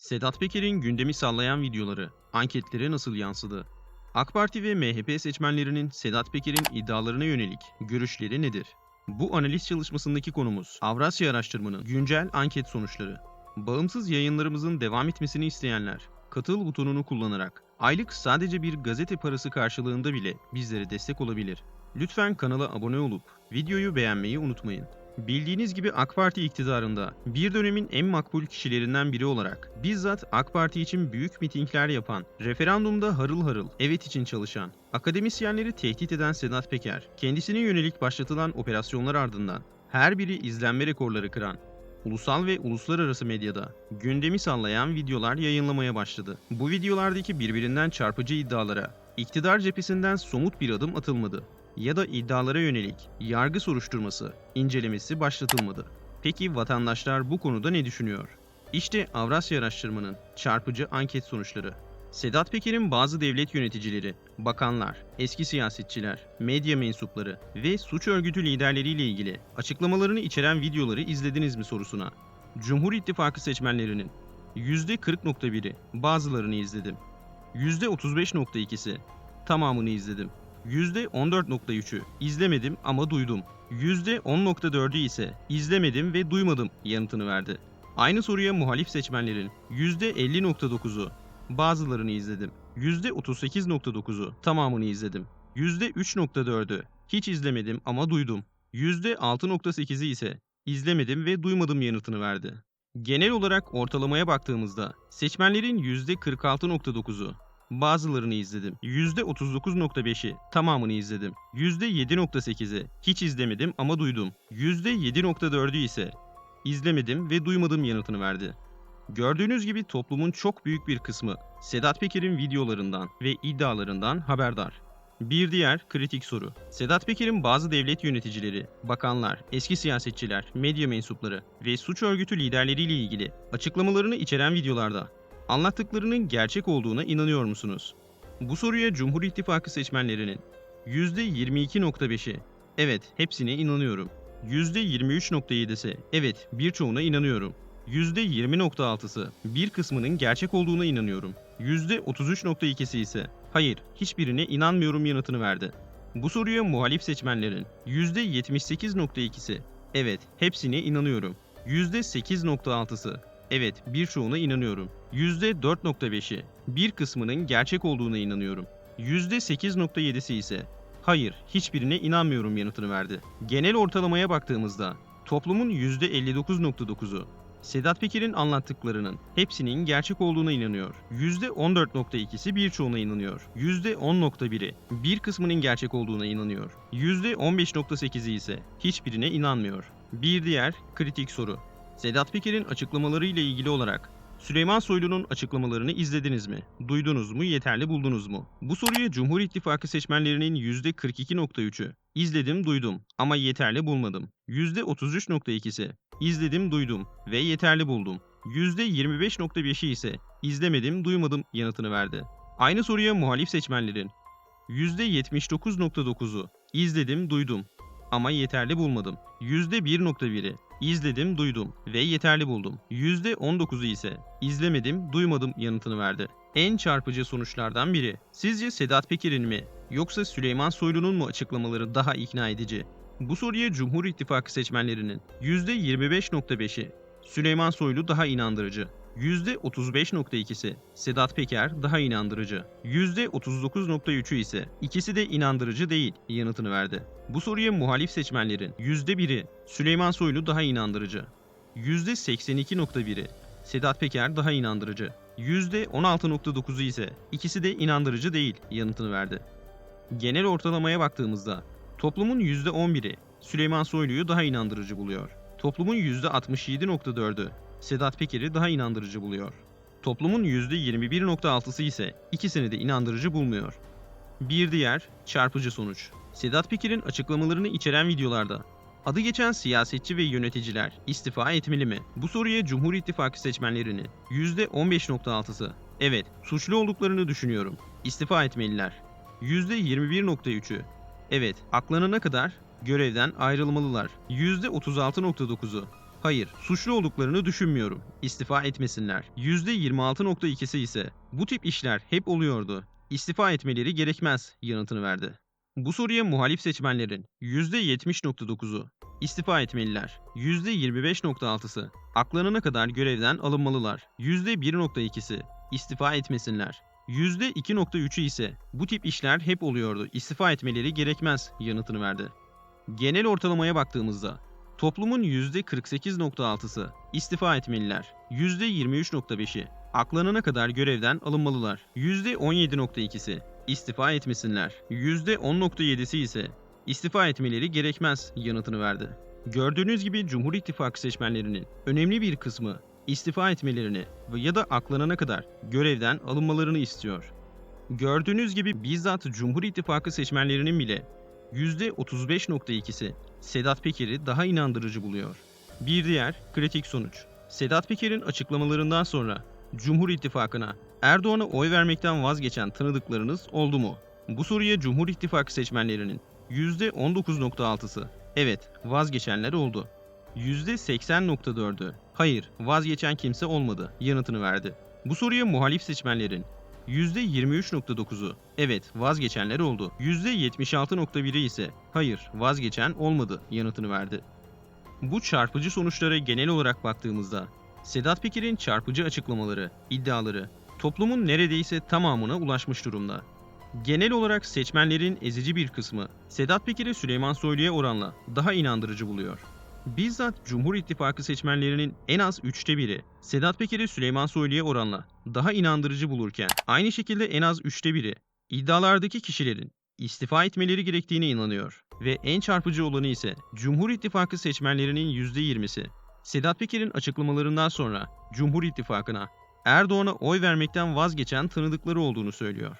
Sedat Peker'in gündemi sallayan videoları anketlere nasıl yansıdı? AK Parti ve MHP seçmenlerinin Sedat Peker'in iddialarına yönelik görüşleri nedir? Bu analiz çalışmasındaki konumuz Avrasya Araştırma'nın güncel anket sonuçları. Bağımsız yayınlarımızın devam etmesini isteyenler katıl butonunu kullanarak aylık sadece bir gazete parası karşılığında bile bizlere destek olabilir. Lütfen kanala abone olup videoyu beğenmeyi unutmayın. Bildiğiniz gibi AK Parti iktidarında bir dönemin en makbul kişilerinden biri olarak bizzat AK Parti için büyük mitingler yapan, referandumda harıl harıl evet için çalışan, akademisyenleri tehdit eden Sedat Peker, kendisine yönelik başlatılan operasyonlar ardından her biri izlenme rekorları kıran, ulusal ve uluslararası medyada gündemi sallayan videolar yayınlamaya başladı. Bu videolardaki birbirinden çarpıcı iddialara iktidar cephesinden somut bir adım atılmadı ya da iddialara yönelik yargı soruşturması, incelemesi başlatılmadı. Peki vatandaşlar bu konuda ne düşünüyor? İşte Avrasya Araştırma'nın çarpıcı anket sonuçları. Sedat Peker'in bazı devlet yöneticileri, bakanlar, eski siyasetçiler, medya mensupları ve suç örgütü liderleriyle ilgili açıklamalarını içeren videoları izlediniz mi sorusuna. Cumhur İttifakı seçmenlerinin %40.1'i bazılarını izledim. %35.2'si tamamını izledim. %14.3'ü izlemedim ama duydum. %10.4'ü ise izlemedim ve duymadım yanıtını verdi. Aynı soruya muhalif seçmenlerin %50.9'u bazılarını izledim. %38.9'u tamamını izledim. %3.4'ü hiç izlemedim ama duydum. %6.8'i ise izlemedim ve duymadım yanıtını verdi. Genel olarak ortalamaya baktığımızda seçmenlerin %46.9'u Bazılarını izledim. %39.5'i tamamını izledim. %7.8'i hiç izlemedim ama duydum. %7.4'ü ise izlemedim ve duymadım yanıtını verdi. Gördüğünüz gibi toplumun çok büyük bir kısmı Sedat Peker'in videolarından ve iddialarından haberdar. Bir diğer kritik soru. Sedat Peker'in bazı devlet yöneticileri, bakanlar, eski siyasetçiler, medya mensupları ve suç örgütü liderleriyle ilgili açıklamalarını içeren videolarda anlattıklarının gerçek olduğuna inanıyor musunuz? Bu soruya Cumhur İttifakı seçmenlerinin %22.5'i evet hepsine inanıyorum. %23.7'si evet birçoğuna inanıyorum. %20.6'sı bir kısmının gerçek olduğuna inanıyorum. %33.2'si ise hayır hiçbirine inanmıyorum yanıtını verdi. Bu soruya muhalif seçmenlerin %78.2'si evet hepsine inanıyorum. %8.6'sı Evet, birçoğuna inanıyorum. %4.5'i bir kısmının gerçek olduğuna inanıyorum. %8.7'si ise hayır, hiçbirine inanmıyorum yanıtını verdi. Genel ortalamaya baktığımızda toplumun %59.9'u Sedat Peker'in anlattıklarının hepsinin gerçek olduğuna inanıyor. %14.2'si birçoğuna inanıyor. %10.1'i bir kısmının gerçek olduğuna inanıyor. %15.8'i ise hiçbirine inanmıyor. Bir diğer kritik soru. Sedat Peker'in açıklamaları ile ilgili olarak Süleyman Soylu'nun açıklamalarını izlediniz mi? Duydunuz mu? Yeterli buldunuz mu? Bu soruya Cumhur İttifakı seçmenlerinin %42.3'ü izledim, duydum ama yeterli bulmadım. %33.2'si izledim, duydum ve yeterli buldum. %25.5'i ise izlemedim, duymadım yanıtını verdi. Aynı soruya muhalif seçmenlerin %79.9'u izledim, duydum ama yeterli bulmadım. %1.1'i izledim, duydum ve yeterli buldum. %19'u ise izlemedim, duymadım yanıtını verdi. En çarpıcı sonuçlardan biri. Sizce Sedat Peker'in mi yoksa Süleyman Soylu'nun mu açıklamaları daha ikna edici? Bu soruya Cumhur İttifakı seçmenlerinin %25.5'i Süleyman Soylu daha inandırıcı. %35.2'si Sedat Peker daha inandırıcı. %39.3'ü ise ikisi de inandırıcı değil yanıtını verdi. Bu soruya muhalif seçmenlerin %1'i Süleyman Soylu daha inandırıcı. %82.1'i Sedat Peker daha inandırıcı. %16.9'u ise ikisi de inandırıcı değil yanıtını verdi. Genel ortalamaya baktığımızda toplumun %11'i Süleyman Soylu'yu daha inandırıcı buluyor. Toplumun %67.4'ü Sedat Peker'i daha inandırıcı buluyor. Toplumun %21.6'sı ise ikisini de inandırıcı bulmuyor. Bir diğer çarpıcı sonuç. Sedat Peker'in açıklamalarını içeren videolarda adı geçen siyasetçi ve yöneticiler istifa etmeli mi? Bu soruya Cumhur İttifakı seçmenlerinin %15.6'sı evet suçlu olduklarını düşünüyorum. İstifa etmeliler. %21.3'ü evet aklanana kadar görevden ayrılmalılar. %36.9'u Hayır, suçlu olduklarını düşünmüyorum. İstifa etmesinler. %26.2'si ise bu tip işler hep oluyordu. İstifa etmeleri gerekmez yanıtını verdi. Bu soruya muhalif seçmenlerin %70.9'u istifa etmeliler. %25.6'sı aklanana kadar görevden alınmalılar. %1.2'si istifa etmesinler. %2.3'ü ise bu tip işler hep oluyordu. İstifa etmeleri gerekmez yanıtını verdi. Genel ortalamaya baktığımızda toplumun %48.6'sı istifa etmeliler. %23.5'i aklanana kadar görevden alınmalılar. %17.2'si istifa etmesinler. %10.7'si ise istifa etmeleri gerekmez yanıtını verdi. Gördüğünüz gibi Cumhur İttifakı seçmenlerinin önemli bir kısmı istifa etmelerini ya da aklanana kadar görevden alınmalarını istiyor. Gördüğünüz gibi bizzat Cumhur İttifakı seçmenlerinin bile %35.2'si Sedat Peker'i daha inandırıcı buluyor. Bir diğer kritik sonuç. Sedat Peker'in açıklamalarından sonra Cumhur İttifakı'na Erdoğan'a oy vermekten vazgeçen tanıdıklarınız oldu mu? Bu soruya Cumhur İttifakı seçmenlerinin %19.6'sı evet vazgeçenler oldu. %80.4'ü hayır vazgeçen kimse olmadı yanıtını verdi. Bu soruya muhalif seçmenlerin %23.9'u evet vazgeçenler oldu. %76.1'i ise hayır vazgeçen olmadı yanıtını verdi. Bu çarpıcı sonuçlara genel olarak baktığımızda Sedat Peker'in çarpıcı açıklamaları, iddiaları toplumun neredeyse tamamına ulaşmış durumda. Genel olarak seçmenlerin ezici bir kısmı Sedat Peker'i Süleyman Soylu'ya oranla daha inandırıcı buluyor. Bizzat Cumhur İttifakı seçmenlerinin en az üçte biri Sedat Peker'i Süleyman Soylu'ya oranla daha inandırıcı bulurken aynı şekilde en az üçte biri iddialardaki kişilerin istifa etmeleri gerektiğine inanıyor. Ve en çarpıcı olanı ise Cumhur İttifakı seçmenlerinin %20'si Sedat Peker'in açıklamalarından sonra Cumhur İttifakı'na Erdoğan'a oy vermekten vazgeçen tanıdıkları olduğunu söylüyor.